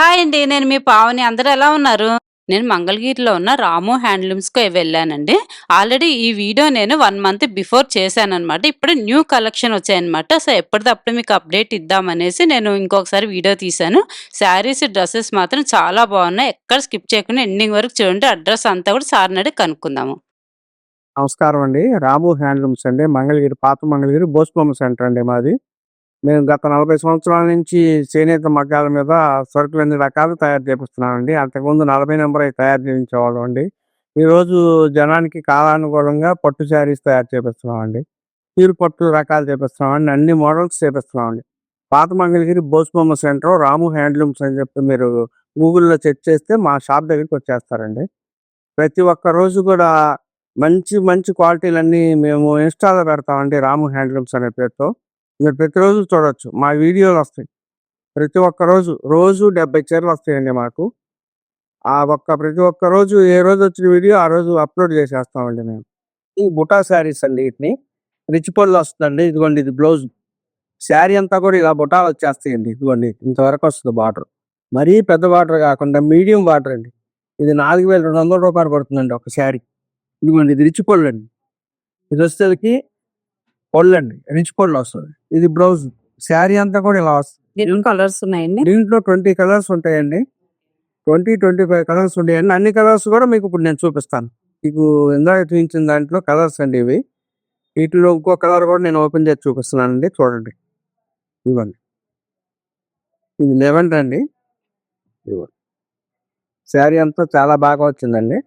Hi అండి నేను మీ పావని. అందరూ ఎలా ఉన్నారు? నేను మంగళగిరిలో ఉన్న రాము హ్యాండ్లూమ్స్కు వెళ్ళానండి. ఆల్రెడీ ఈ వీడియో నేను వన్ మంత్ బిఫోర్ చేశాను అనమాట ఇప్పుడు న్యూ కలెక్షన్ వచ్చాయన్నమాట. సో ఎప్పటికప్పుడు మీకు అప్డేట్ ఇద్దామనేసి నేను ఇంకొకసారి వీడియో తీశాను. శారీస్ డ్రెస్సెస్ మాత్రం చాలా బాగున్నాయి. ఎక్కడ స్కిప్ చేయకుండా ఎండింగ్ వరకు చూడండి. అడ్రస్ అంతా కూడా సార్ నడి కనుక్కుందాము. నమస్కారం అండి. రాము హ్యాండ్లూమ్స్ అండి. మంగళగిరి పాత మంగళగిరి బోస్బొమ్మ సెంటర్ అండి మాది. మేము గత నలభై సంవత్సరాల నుంచి చేనేత మగ్గాల మీద సరుకులు అన్ని రకాలు తయారు చేపిస్తున్నామండి. అంతకుముందు నలభై నెంబర్ అయి తయారు చేయించేవాళ్ళం అండి. ఈరోజు జనానికి కాలానుగుణంగా పట్టు శారీస్ తయారు చేపిస్తున్నామండి. తీరు పట్టు రకాలు చేపిస్తున్నామండి. అన్ని మోడల్స్ చేపిస్తున్నామండి. పాత మంగళగిరి బోస్బొమ్మ సెంటర్ రాము హ్యాండ్లూమ్స్ అని చెప్పి మీరు గూగుల్లో చెక్ చేస్తే మా షాప్ దగ్గరికి వచ్చేస్తారండి. ప్రతి ఒక్క రోజు కూడా మంచి మంచి క్వాలిటీలన్నీ మేము ఇన్స్టాలో పెడతామండి రాము హ్యాండ్లూమ్స్ అనే పేరుతో. మీరు ప్రతిరోజు చూడొచ్చు. మా వీడియోలు వస్తాయి. ప్రతి ఒక్క రోజు రోజు డెబ్బై చీరలు వస్తాయండి మాకు. ఆ ఒక్క ప్రతి ఒక్క రోజు ఏ రోజు వచ్చిన వీడియో ఆ రోజు అప్లోడ్ చేసేస్తామండి మేము. ఈ బుటా శారీస్ అండి వీటిని. రిచ్ పళ్ళు వస్తుందండి. ఇదిగోండి ఇది బ్లౌజ్. శారీ అంతా కూడా ఇలా బుటాలు వచ్చేస్తాయండి. ఇదిగోండి ఇంతవరకు వస్తుంది బార్డర్. మరీ పెద్ద బార్డర్ కాకుండా మీడియం బార్డర్ అండి. ఇది నాలుగు వేల రెండు వందల రూపాయలు పడుతుందండి ఒక శారీ. ఇదిగోండి ఇది రిచ్ పళ్ళు అండి. ఇది వచ్చేసరికి అండి రిచ్ పళ్ళు వస్తుంది. ఇది బ్లౌజ్ శారీ అంతా కూడా ఇలా వస్తుంది. కలర్స్ ఉన్నాయండి? దీంట్లో ట్వంటీ కలర్స్ ఉంటాయండి. ట్వంటీ ట్వంటీ ఫైవ్ కలర్స్ ఉంటాయండి. అన్ని కలర్స్ కూడా మీకు ఇప్పుడు నేను చూపిస్తాను. మీకు ఇందాక చూపించిన దాంట్లో కలర్స్ అండి ఇవి. వీటిలో ఇంకో కలర్ కూడా నేను ఓపెన్ చేసి చూపిస్తున్నానండి. చూడండి. ఇవ్వండి. ఇది లెవెన్ అండి. ఇవ్వండి. శారీ అంతా చాలా బాగా వచ్చిందండి.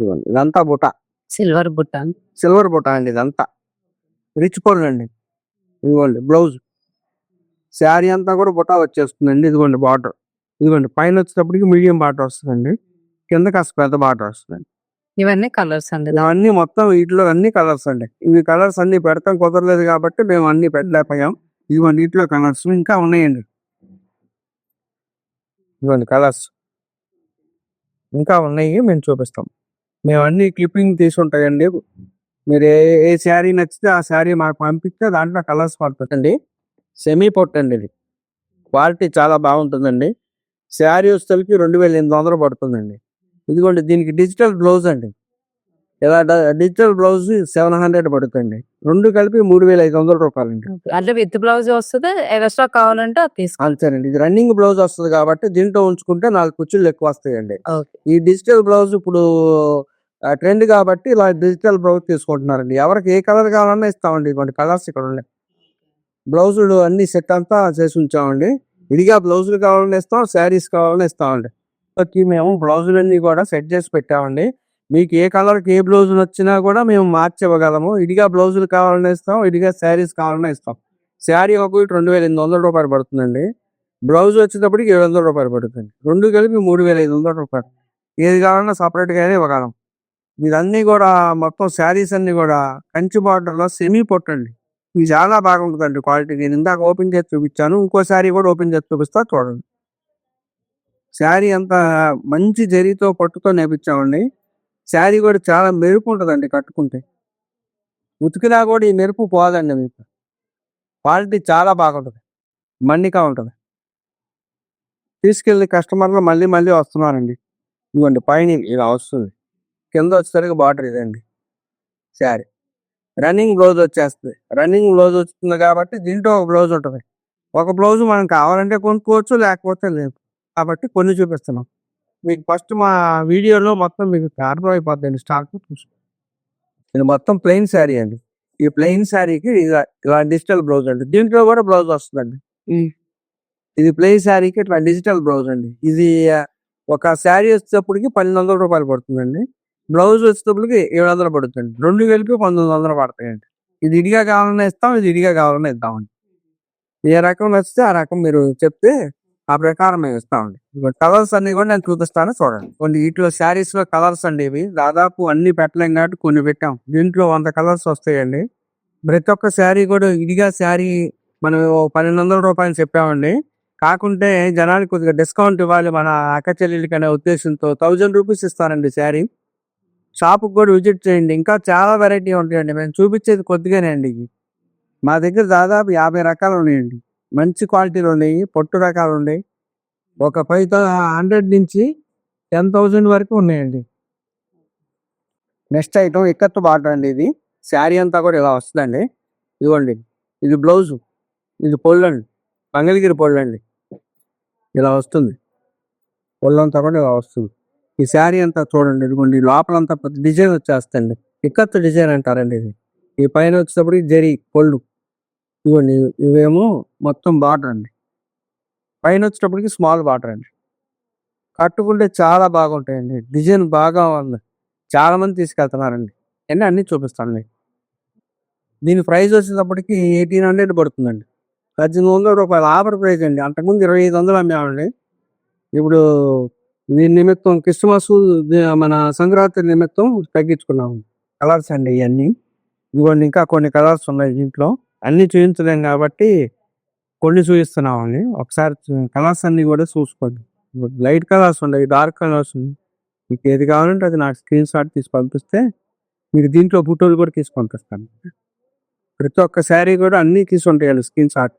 ఇవ్వండి. ఇదంతా బుట్ట సిల్వర్ బుట్ట సిల్వర్ బుట్ట అండి ఇదంతా. రిచ్ పళ్ళు అండి. ఇదిగోండి బ్లౌజ్. శారీ అంతా కూడా బుట్ట వచ్చేస్తుందండి. ఇదిగోండి బార్డర్. ఇదిగోండి పైన వచ్చేటప్పటికి మీడియం బార్డర్ వస్తుందండి. కింద కాస్త పెద్ద బార్డర్ వస్తుందండి. ఇవన్నీ కలర్స్ అండి. ఇవన్నీ మొత్తం వీటిలో అన్ని కలర్స్ అండి. ఇవి కలర్స్ అన్ని పెడతాం కుదరలేదు కాబట్టి మేము అన్ని పెట్టలేకపోయాం. ఇదిగోండి వీటిలో కలర్స్ ఇంకా ఉన్నాయండి. ఇదిగోండి కలర్స్. ఇంకా ఉన్నాయి మేము చూపిస్తాం. మేము అన్ని క్లిప్పింగ్ తీసి ఉంటాయండి మీరు ఏ ఏ శారీ నచ్చితే ఆ శారీ మాకు పంపిస్తే దాంట్లో కలర్స్ పడుతుందండి. సెమీ పొట్టు అండి ఇది. క్వాలిటీ చాలా బాగుంటుందండి. శారీ వస్తువులకి రెండు వేల ఎనిమిది వందలు పడుతుందండి. ఇదిగోండి దీనికి డిజిటల్ బ్లౌజ్ అండి. ఇలా డిజిటల్ బ్లౌజ్ సెవెన్ హండ్రెడ్ పడుతుంది రెండు కలిపి మూడు వేల ఐదు వందల రూపాయలు అండి అంటే విత్ బ్లౌజ్ వస్తుంది ఎక్స్ట్రా కావాలంటే అంతేనండి ఇది రన్నింగ్ బ్లౌజ్ వస్తుంది కాబట్టి దీంట్లో ఉంచుకుంటే నాలుగు కుర్చీలు ఎక్కువ వస్తాయండి. ఈ డిజిటల్ బ్లౌజ్ ఇప్పుడు ట్రెండ్ కాబట్టి ఇలా డిజిటల్ బ్లౌజ్ తీసుకుంటున్నారండి. ఎవరికి ఏ కలర్ కావాలన్నా ఇస్తామండి. ఇటువంటి కలర్స్ ఇక్కడ ఉన్నాయి. బ్లౌజులు అన్ని సెట్ అంతా చేసి ఉంచామండి. విడిగా బ్లౌజులు కావాలని ఇస్తాం శారీస్ కావాలని ఇస్తామండి. ఓకే మేము బ్లౌజులన్నీ కూడా సెట్ చేసి పెట్టామండి. మీకు ఏ కలర్కి ఏ బ్లౌజ్ వచ్చినా కూడా మేము మార్చి ఇవ్వగలము. ఇదిగా బ్లౌజులు కావాలని ఇస్తాం ఇదిగా శారీస్ కావాలని ఇస్తాం. శారీ ఒకటి రెండు వేల ఎనిమిది వందల రూపాయలు పడుతుందండి. బ్లౌజ్ వచ్చేటప్పటికి ఏడు వందల రూపాయలు పడుతుంది. రెండు కలిపి మూడు వేల ఐదు వందల రూపాయలు. ఏది కావాలన్నా సపరేట్గానే ఇవ్వగలం. ఇదన్నీ కూడా మొత్తం శారీస్ అన్ని కూడా కంచి బార్డర్లో సెమీ పొట్టండి ఇది చాలా బాగుంటుందండి క్వాలిటీ నేను ఇందాక ఓపెన్ చేసి చూపించాను. ఇంకో శారీ కూడా ఓపెన్ చేసి చూపిస్తా చూడండి. శారీ అంతా మంచి జరీతో పట్టుతో నేర్పించామండి శారీ కూడా చాలా మెరుపు ఉంటుందండి కట్టుకుంటే. ఉతికినా కూడా ఈ మెరుపు పోదండి మీకు. క్వాలిటీ చాలా బాగుంటుంది. మన్నిక ఉంటుంది. తీసుకెళ్ళి కస్టమర్లు మళ్ళీ మళ్ళీ వస్తున్నారండి. ఇదిగోండి పైన ఇలా వస్తుంది. కింద వచ్చేసరికి బార్డర్ ఇదండి. శారీ. రన్నింగ్ బ్లౌజ్ వచ్చేస్తుంది. రన్నింగ్ బ్లౌజ్ వస్తుంది కాబట్టి దీంట్లో ఒక బ్లౌజ్ ఉంటుంది. ఒక బ్లౌజ్ మనం కావాలంటే కొనుక్కోవచ్చు లేకపోతే లేదు. కాబట్టి కొన్ని చూపిస్తున్నాం. మీకు ఫస్ట్ మా వీడియోలో మొత్తం మీకు అర్థం అయిపోద్దండి స్టాక్ ఇది మొత్తం ప్లెయిన్ శారీ అండి. ఈ ప్లెయిన్ శారీకి ఇలా ఇలా డిజిటల్ బ్లౌజ్ అండి. దీంట్లో కూడా బ్లౌజ్ వస్తుందండి. ఇది ప్లెయిన్ శారీకి ఇట్లా డిజిటల్ బ్లౌజ్ అండి. ఇది ఒక శారీ వచ్చేటప్పటికి పన్నెండు వందల రూపాయలు పడుతుందండి. బ్లౌజ్ వచ్చేటప్పటికి ఏడు వందలు పడుతుంది. రెండు కలిపి పంతొమ్మిది వందలు పడతాయండి. ఇది ఇడిగా కావాలన్నా ఇస్తాం ఇది ఇడిగా కావాలన్నా ఇద్దామండి. ఏ రకం నచ్చితే ఆ రకం మీరు చెప్తే ఆ ప్రకారం మేము ఇస్తామండి. కలర్స్ అన్ని కూడా నేను చూపిస్తాను చూడండి. కొన్ని వీటిలో శారీస్లో కలర్స్ అండి ఇవి. దాదాపు అన్ని పెట్టలేం కాబట్టి కొన్ని పెట్టాం. దీంట్లో వంద కలర్స్ వస్తాయండి. ప్రతి ఒక్క శారీ కూడా ఇదిగా శారీ మనం పన్నెండు వందల రూపాయలు చెప్పామండి. కాకుంటే జనానికి కొద్దిగా డిస్కౌంట్ ఇవ్వాలి మన అక్క చెల్లెలకి అనే ఉద్దేశంతో థౌజండ్ రూపీస్ ఇస్తానండి శారీ. షాప్కి కూడా విజిట్ చేయండి. ఇంకా చాలా వెరైటీ ఉంటాయండి. మేము చూపించేది కొద్దిగానే అండి మా దగ్గర దాదాపు యాభై రకాలు ఉన్నాయండి. మంచి క్వాలిటీలు ఉన్నాయి. పొట్టు రకాలు ఉన్నాయి. ఒక ఫైవ్ హండ్రెడ్ నుంచి టెన్ థౌజండ్ వరకు ఉన్నాయండి. నెక్స్ట్ ఐటమ్ ఇక్కత్తు బార్డర్ అండి ఇది. శారీ అంతా కూడా ఇలా వస్తుందండి. ఇదిగోండి. ఇది బ్లౌజు. ఇది పొళ్ళండి మంగళగిరి పొళ్ళండి ఇలా వస్తుంది. పొళ్ళంతా కూడా ఇలా వస్తుంది. ఈ శారీ అంతా చూడండి ఇదిగోండి లోపలంతా పెద్ద డిజైన్ వచ్చేస్తుంది ఇక్కత్తు డిజైన్ అంటారండి ఇది. ఈ పైన వచ్చేటప్పటికి జరి పొల్లు ఇవ్వండి ఇవేమో మొత్తం బార్డర్ అండి. పైన వచ్చేటప్పటికి స్మాల్ బార్డర్ అండి. కట్టుకుంటే చాలా బాగుంటాయండి. డిజైన్ బాగా ఉంది. చాలా మంది తీసుకెళ్తున్నారండి. అన్నీ అన్నీ చూపిస్తానండి దీని ప్రైస్ వచ్చేటప్పటికి ఎయిటీన్ హండ్రెడ్ పడుతుందండి. పద్దెనిమిది వందల రూపాయలు. ఆఫర్ ప్రైస్ అండి. అంతకుముందు ఇరవై ఐదు వందలు అమ్మేవాళ్ళండి. ఇప్పుడు దీని నిమిత్తం క్రిస్మస్ మన సంక్రాంతి నిమిత్తం తగ్గించుకున్నాము. కలర్స్ అండి ఇవన్నీ ఇవన్నీ ఇంకా కొన్ని కలర్స్ ఉన్నాయి దీంట్లో. అన్ని చూపించలేం కాబట్టి కొన్ని చూపిస్తున్నామండి. ఒకసారి కలర్స్ అన్ని కూడా చూసుకోండి. లైట్ కలర్స్ ఉన్నాయి డార్క్ కలర్స్ ఉన్నాయి. మీకు ఏది కావాలంటే అది నాకు స్క్రీన్ షాట్ తీసి పంపిస్తే మీకు దీంట్లో ఫోటోలు కూడా తీసి పంపిస్తాను. ప్రతి ఒక్క శారీ కూడా అన్నీ తీసి ఉంటాయండి స్క్రీన్ షాట్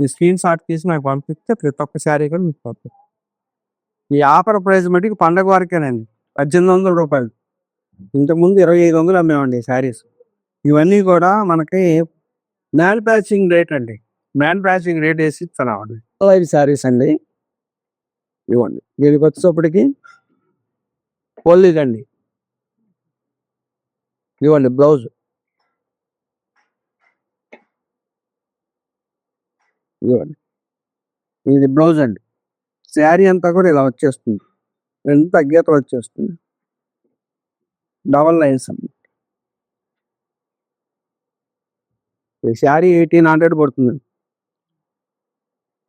మీ స్క్రీన్ షాట్ తీసి నాకు పంపిస్తే ప్రతి ఒక్క శారీ కూడా మీకు పంపిస్తాను. ఈ ఆఫర్ ప్రైస్ మటుకు పండగ వరకేనండి. పద్దెనిమిది వందల రూపాయలు. ఇంతకుముందు ఇరవై ఐదు వందలు అమ్మేవండి శారీస్. ఇవన్నీ కూడా మనకి మ్యానుఫ్యాక్చరింగ్ రేట్ అండి. మ్యానుఫ్యాక్చరింగ్ రేట్ వేసి ఇస్తున్నామండి లైవ్ శారీస్ అండి. ఇవ్వండి. వీరికి వచ్చేటప్పటికి పొల్లిదండి ఇవ్వండి బ్లౌజ్. ఇవ్వండి. ఇది బ్లౌజ్ అండి. శారీ అంతా కూడా ఇలా వచ్చేస్తుంది. ఎంత గీత వచ్చేస్తుంది డబల్ లైన్స్ అన్నమాట. ఈ శారీ ఎయిటీన్ హండ్రెడ్ పడుతుంది.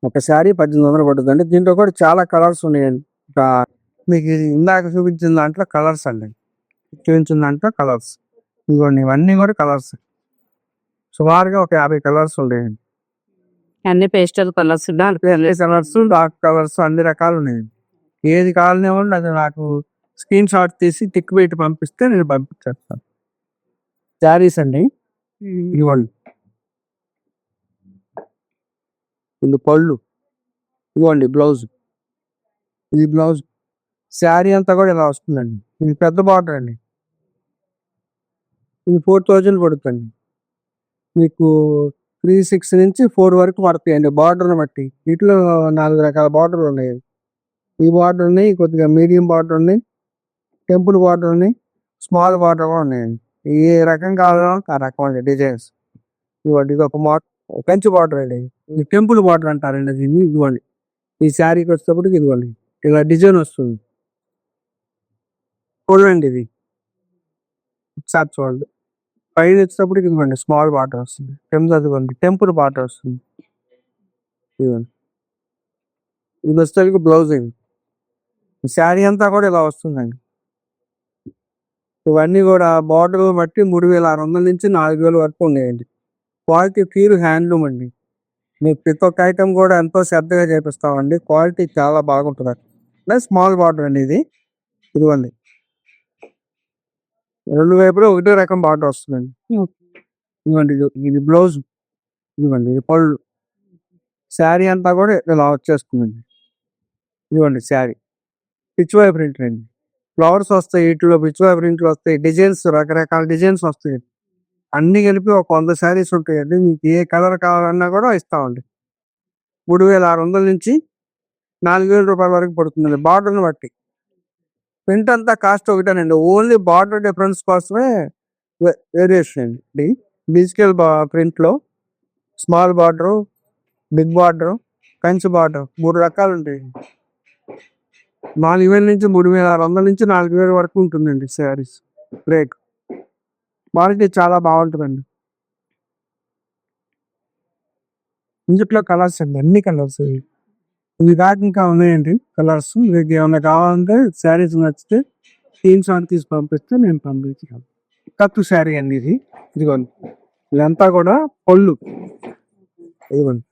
ఒక శారీ పద్దెనిమిది వందలు పడుతుంది అండి దీంట్లో కూడా చాలా కలర్స్ ఉన్నాయండి. మీకు ఇందాక చూపించిన దాంట్లో కలర్స్ అండి. చూపించిన దాంట్లో కలర్స్. ఇదిగోండి ఇవన్నీ కూడా కలర్స్. సుమారుగా ఒక యాభై కలర్స్ ఉన్నాయండి. అన్ని pastel colours colours dark colours అన్ని రకాలు ఉన్నాయండి ఏది కావాలనేవాళ్ళు అది నాకు స్క్రీన్ షాట్ తీసి టిక్ పెట్టి పంపిస్తే నేను పంపించేస్తాను. శారీస్ అండి? ఇవ్వండి. ఇది పళ్ళు. ఇవ్వండి బ్లౌజ్. ఇది బ్లౌజ్. శారీ అంతా కూడా ఇలా వస్తుందండి. ఇది పెద్ద బార్డర్ అండి. ఇది ఫోర్ థౌజండ్ పడుతుంది. మీకు త్రీ సిక్స్ నుంచి ఫోర్ వరకు పడతాయి బార్డర్ని బట్టి. వీటిలో నాలుగు రకాల బార్డర్లు ఉన్నాయి. ఈ బార్డర్ ఉన్నాయి కొద్దిగా మీడియం బార్డర్ ఉన్నాయి టెంపుల్ బార్డర్ ఉన్నాయి స్మాల్ బార్డర్ కూడా ఉన్నాయండి ఏ రకం కావాలో ఆ రకం అండి డిజైన్స్. ఇవ్వండి ఇది ఒక మో కంచి బార్డర్ అండి. ఇది టెంపుల్ బార్డర్ అంటారండి దీన్ని. ఇదిగోండి ఈ శారీకి వచ్చేటప్పటికి ఇదిగోండి ఇలా డిజైన్ వస్తుంది. చూడండి ఇది. ఒకసారి చూడండి. పైన వచ్చేటప్పటికి ఇదిగోండి స్మాల్ వాటర్ వస్తుంది. కింద అదిగోండి టెంపుల్ వాటర్ వస్తుంది. ఇదిగోండి. ఇది వచ్చేసరికి బ్లౌజ్ ఇది శారీ అంతా కూడా ఇలా వస్తుందండి. ఇవన్నీ కూడా బార్డర్ బట్టి మూడు వేల ఆరు వందల నుంచి నాలుగు వేల వరకు ఉన్నాయండి. క్వాలిటీ ప్యూర్ హ్యాండ్లూమ్ అండి. మీకు ప్రతి ఒక్క ఐటమ్ కూడా ఎంతో శ్రద్ధగా చేపిస్తామండి. క్వాలిటీ చాలా బాగుంటుంది ప్లస్ స్మాల్ బార్డర్ అండి ఇది. ఇదిగోండి. రెండు వైపులో ఒకటే రకం బార్డర్ వస్తుందండి. ఇదిగోండి ఇది- ఇది బ్లౌజ్. ఇదిగోండి ఇది పళ్ళు. శారీ అంతా కూడా ఇలా వచ్చేస్తుందండి. ఇదిగోండి శారీ. పిచ్వాయ్ ప్రింట్ అండి ఫ్లవర్స్ వస్తాయి వీటిలో పిచ్వాయ్ ప్రింట్లు వస్తాయి డిజైన్స్ రకరకాల డిజైన్స్ వస్తాయి. అన్ని కలిపి ఒక వంద శారీస్ ఉంటాయండి. మీకు ఏ కలర్ కావాలన్నా కూడా ఇస్తామండి. మూడు వేల ఆరు వందల నుంచి నాలుగు వేల రూపాయల వరకు పడుతుందండి. బార్డర్ని బట్టి. ప్రింట్ అంతా కాస్ట్ ఒకటేనండి. ఓన్లీ బార్డర్ డిఫరెన్స్ కోసమే వేరియేషన్ అండి. డిజిటల్ ప్రింట్లో small border big border Kanchi border మూడు రకాలు ఉంటాయి. నాలుగు వేల నుంచి మూడు వేల ఆరు వందల నుంచి నాలుగు వేల వరకు ఉంటుందండి శారీస్. రేట్. క్వాలిటీ చాలా బాగుంటుందండి. ఇందులో కలర్స్ అండి. అన్ని కలర్స్ ఇవి కాక ఇంకా ఉన్నాయండి కలర్స్. మీకు ఏమైనా కావాలంటే శారీస్ నచ్చితే థీమ్స్ అని తీసి పంపిస్తే నేను పంపించాను కత్తు శారీ అండి ఇది. ఇదిగోండి. ఇదంతా కూడా పళ్ళు. ఇదిగోండి.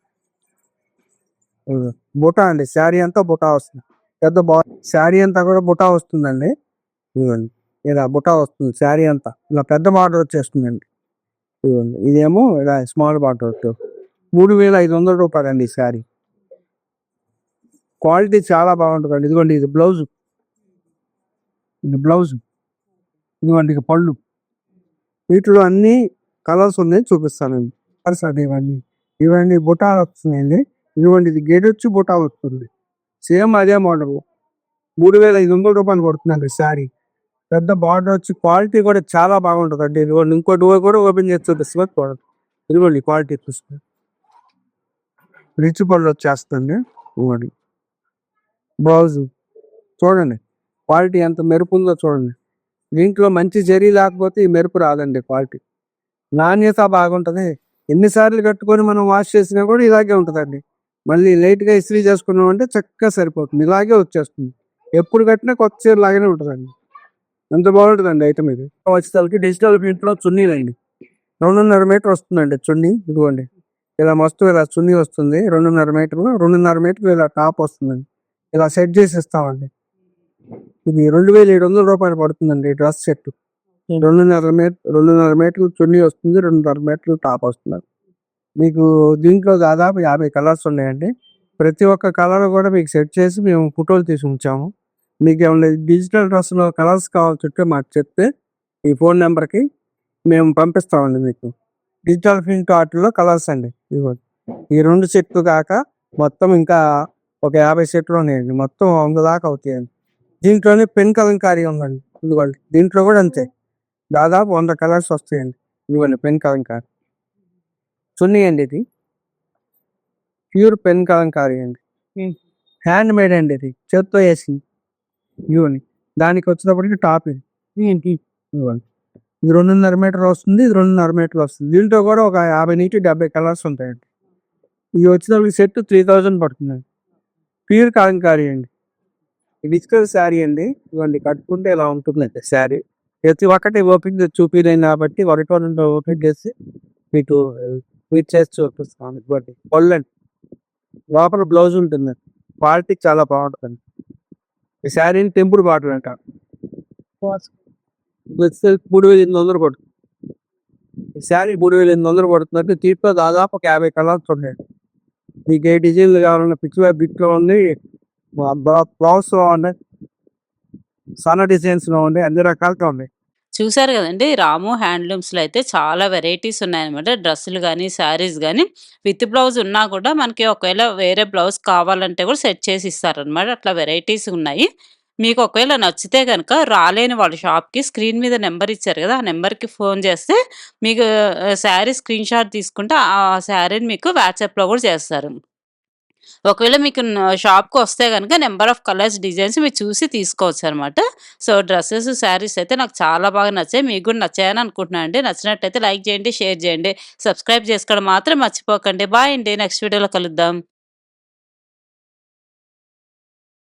బుటా అండి. శారీ అంతా బుటా వస్తుంది. పెద్ద బా శారీ అంతా కూడా బుటా వస్తుందండి. ఇదిగోండి. ఇలా బుటా వస్తుంది శారీ అంతా. ఇలా పెద్ద బార్డర్ వచ్చేస్తుందండి. ఇదిగోండి. ఇదేమో ఇలా స్మాల్ బార్డర్. మూడు వేల ఐదు వందల రూపాయలండి ఈ శారీ. క్వాలిటీ చాలా బాగుంటుందండి. ఇదిగోండి ఇది బ్లౌజ్. ఇది బ్లౌజ్. ఇదిగోండి ఇక పళ్ళు. వీటిలో అన్ని కలర్స్ ఉన్నాయి చూపిస్తానండి. సరే సార్ ఇవన్నీ. ఇవన్నీ బుటాలు వస్తున్నాయండి. ఇదిగోండి ఇది గేట్ వచ్చి బుటా వస్తుంది. సేమ్ అదే మోడల్. మూడు వేల ఐదు వందల రూపాయలు పడుతుందండి శారీ. పెద్ద బార్డర్ వచ్చి క్వాలిటీ కూడా చాలా బాగుంటుంది అండి ఇదిగోండి ఇంకో డోర్ కూడా ఓపెన్ చేసి చూపిస్తుంది చూడండి. ఇదిగోండి క్వాలిటీ చూస్తుంది రిచ్ పళ్ళు వచ్చేస్తుంది ఇవ్వండి బ్లౌజ్ చూడండి క్వాలిటీ ఎంత మెరుపు ఉందో చూడండి. దీంట్లో మంచి జరీ లేకపోతే ఈ మెరుపు రాదండి క్వాలిటీ. నాణ్యత బాగుంటుంది. ఎన్నిసార్లు కట్టుకొని మనం వాష్ చేసినా కూడా ఇలాగే ఉంటుందండి. మళ్ళీ లేట్గా ఇస్త్రీ చేసుకున్నాం అంటే చక్కగా సరిపోతుంది. ఇలాగే వచ్చేస్తుంది. ఎప్పుడు కట్టినా కొత్త చీర లాగానే ఉంటుందండి. ఎంత బాగుంటుందండి ఐటమ్ ఇది. వచ్చేసరికి డిజిటల్ ప్రింట్లో చున్నీలండి. రెండున్నర మీటర్ వస్తుందండి చున్నీ. ఇదిగోండి. ఇలా మస్తు ఇలా చున్నీ వస్తుంది. రెండున్నర మీటర్ రెండున్నర మీటర్ ఇలా టాప్ వస్తుందండి. ఇలా సెట్ చేసి ఇస్తామండి ఇది రెండు వేల ఏడు వందల రూపాయలు పడుతుందండి డ్రెస్ సెట్. రెండున్నర మీటర్ రెండున్నర మీటర్లు చున్నీ వస్తుంది రెండున్నర మీటర్లు టాప్ వస్తుంది. మీకు దీంట్లో దాదాపు యాభై కలర్స్ ఉన్నాయండి. ప్రతి ఒక్క కలర్ కూడా మీకు సెట్ చేసి మేము ఫోటోలు తీసి ఉంచాము. మీకు ఏమైనా డిజిటల్ డ్రెస్లో కలర్స్ కావాల్సి ఉంటే మాకు చెప్తే ఈ ఫోన్ నెంబర్కి మేము పంపిస్తామండి మీకు. డిజిటల్ ప్రింట్ ఆర్ట్లో కలర్స్ అండి. ఇదిగోండి. ఈ రెండు సెట్లు కాక మొత్తం ఇంకా ఒక యాభై సెట్లు ఉన్నాయండి మొత్తం వంద దాకా అవుతాయండి దీంట్లోనే పెన్ కలంకారీ ఉందండి. ఇదిగోండి. దీంట్లో కూడా అంతే. దాదాపు వంద కలర్స్ వస్తాయండి. ఇదిగోండి పెన్ కలంకారీ. చున్నీ అండి ఇది. ప్యూర్ పెన్ కలంకారీ అండి. హ్యాండ్ మేడ్ అండి ఇది. చేత్తో వేసింది. ఇదిగోండి. దానికి వచ్చినప్పటికి టాప్ ఇది. ఏంటి? ఇదిగోండి. ఇది రెండున్నర మీటర్ వస్తుంది. ఇది రెండున్నర మీటర్ వస్తుంది. దీంట్లో కూడా ఒక యాభై నుంచి డెబ్బై కలర్స్ ఉంటాయండి. ఇది వచ్చేటప్పటికి సెట్ త్రీ థౌజండ్ పడుతుందండి. ప్యూర్ కలంకారీ అండి. డిజిటల్ శారీ అండి. ఇవ్వండి కట్టుకుంటే ఇలా ఉంటుందండి శారీ ప్రతి ఒక్కటి ఓపెన్ చేసి చూపించలేను కాబట్టి ఒకటి రెండు ఓపెన్ చేసి మీకు మీరు చేసి చూపిస్తాను. ఇవ్వండి పొల్లండి లోపల బ్లౌజ్ ఉంటుంది. క్వాలిటీ చాలా బాగుంటుంది. ఈ శారీని టెంపుల్ బాటిల్ అంట. మూడు వేల ఎనిమిది వందలు పడుతుంది. ఈ శారీ మూడు వేల ఎనిమిది వందలు పడుతుందంటే దీంట్లో దాదాపు ఒక యాభై కలర్స్ ఉన్నాయి మీకు ఏ డిజైన్ కావాలన్నా పిక్స్ బిట్లో ఉంది. బ్లౌజ్ ఉంది సన్న డిజైన్స్లో అన్ని రకాలుగా ఉన్నాయి. చూసారు కదండి? రాము హ్యాండ్లూమ్స్లో అయితే చాలా వెరైటీస్ ఉన్నాయన్నమాట. డ్రెస్సులు కానీ శారీస్ కానీ విత్ బ్లౌజ్ ఉన్నా కూడా మనకి ఒకవేళ వేరే బ్లౌజ్ కావాలంటే కూడా సెట్ చేసి ఇస్తారనమాట అట్లా వెరైటీస్ ఉన్నాయి. మీకు ఒకవేళ నచ్చితే కనుక రాలేని వాళ్ళ షాప్కి స్క్రీన్ మీద నెంబర్ ఇచ్చారు కదా ఆ నెంబర్కి ఫోన్ చేస్తే మీకు శారీ స్క్రీన్ షాట్ తీసుకుంటే ఆ శారీని మీకు వాట్సాప్లో కూడా చేస్తారు. ఒకవేళ మీకు షాప్కి వస్తే కనుక నెంబర్ ఆఫ్ కలర్స్ డిజైన్స్ మీరు చూసి తీసుకోవచ్చు అనమాట సో డ్రెస్సెస్ శారీస్ అయితే నాకు చాలా బాగా నచ్చాయి. మీకు కూడా నచ్చాయని అనుకుంటున్నాను అండి. నచ్చినట్టయితే లైక్ చేయండి షేర్ చేయండి. సబ్స్క్రైబ్ చేసుకోవడం మాత్రం మర్చిపోకండి. బాయ్ అండి. నెక్స్ట్ వీడియోలో కలుద్దాం.